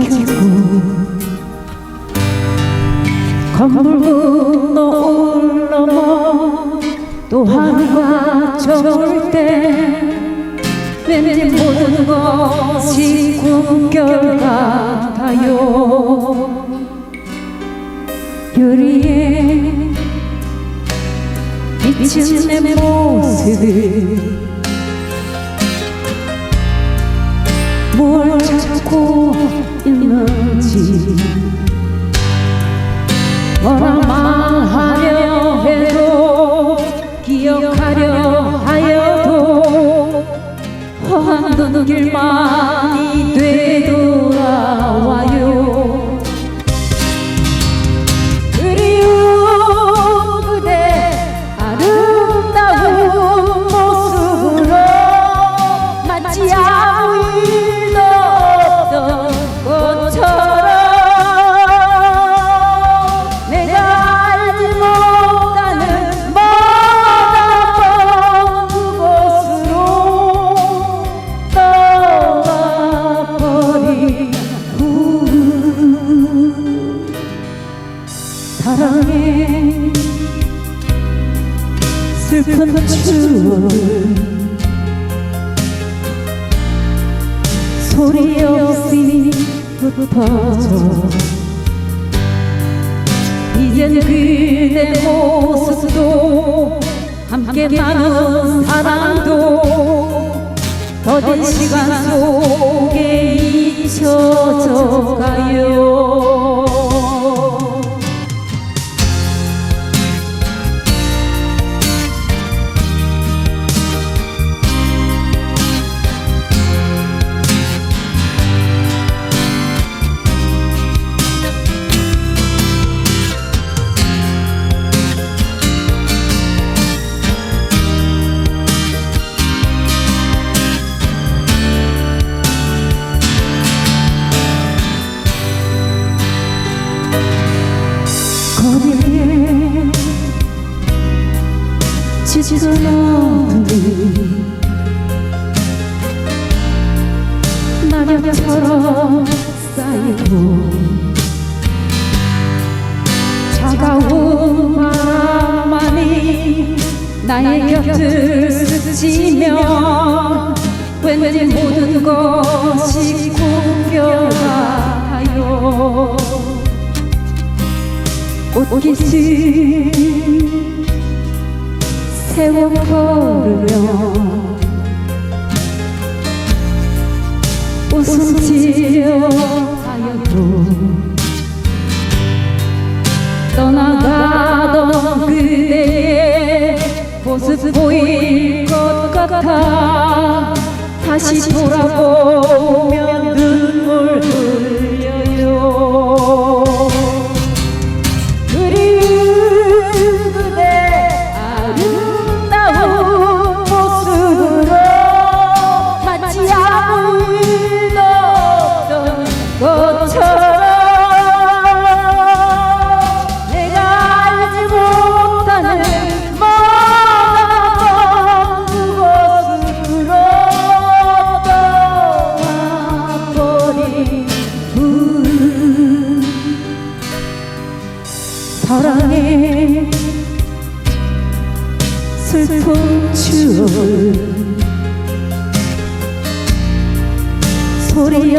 비추고 건물 분너 올라머 또 하루가 저물 때 왠지 모든 것이 꿈결 같아요. 유리에 비친 내 모습 뭘 찾고 있는지 뭐라 말하려 해도 기억하려 하여도 허한 눈 길만 슬픈 추억 소리 없이 흩어져 이젠 그대 모습도 함께 나눈 사랑도 더딘 시간 속에 잊혀져 가요 낙엽처럼 쌓이고 차가운 바람만이 나의 곁을 스치며 왠지 모든 것이 같아요. 옷깃을 세워 걸으며 웃음 지어 하여도 떠나가던 그대의 모습 보일 것 같아 다시 돌아보면 눈물 흘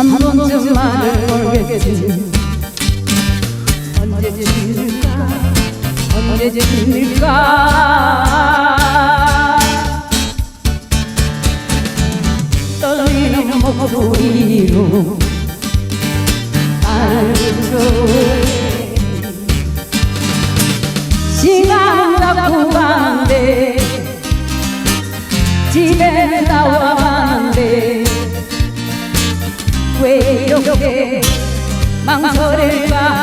한 번쯤 말을 걸겠지. 언제쯤일까? 언제쯤일까? 떨리는 목소리로 나를 불러해 시간 갖고 간대 집에 나와 이렇게 망설일까?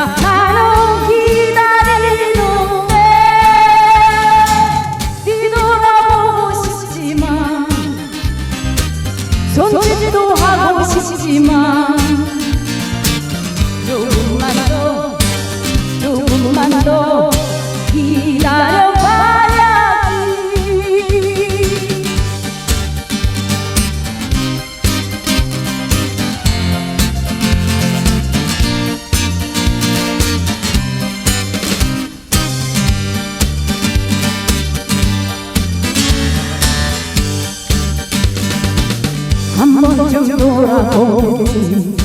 돌아보니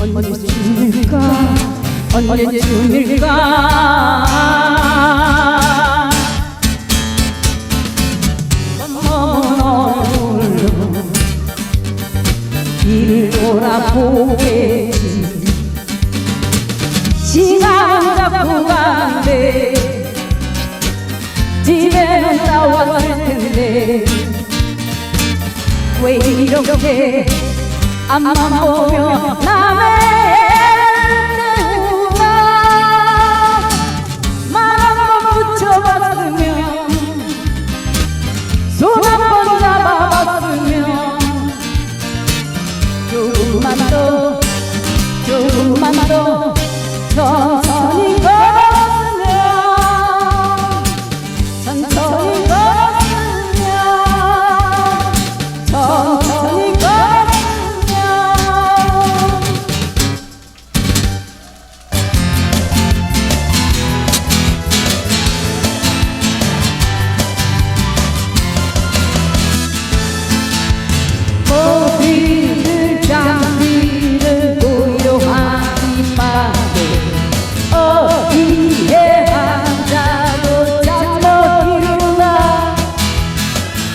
언제쯤일까? 언제쯤일까? 너는 이 돌아보겠지. 지가 잡고 간대 집에는 나왔을 텐데 왜 이렇게 안만 보면 남의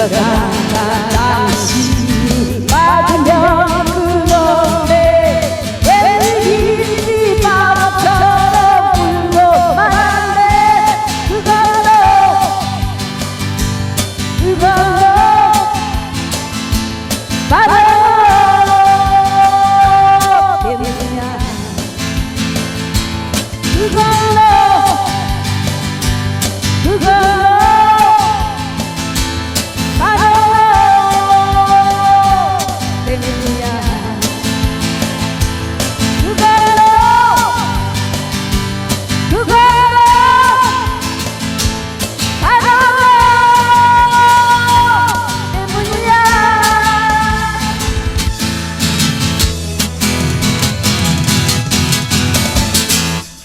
묻혀가 다시 맞으면 그놈의 왠지 바람처럼 불고 말았네 그걸로 그걸로 바람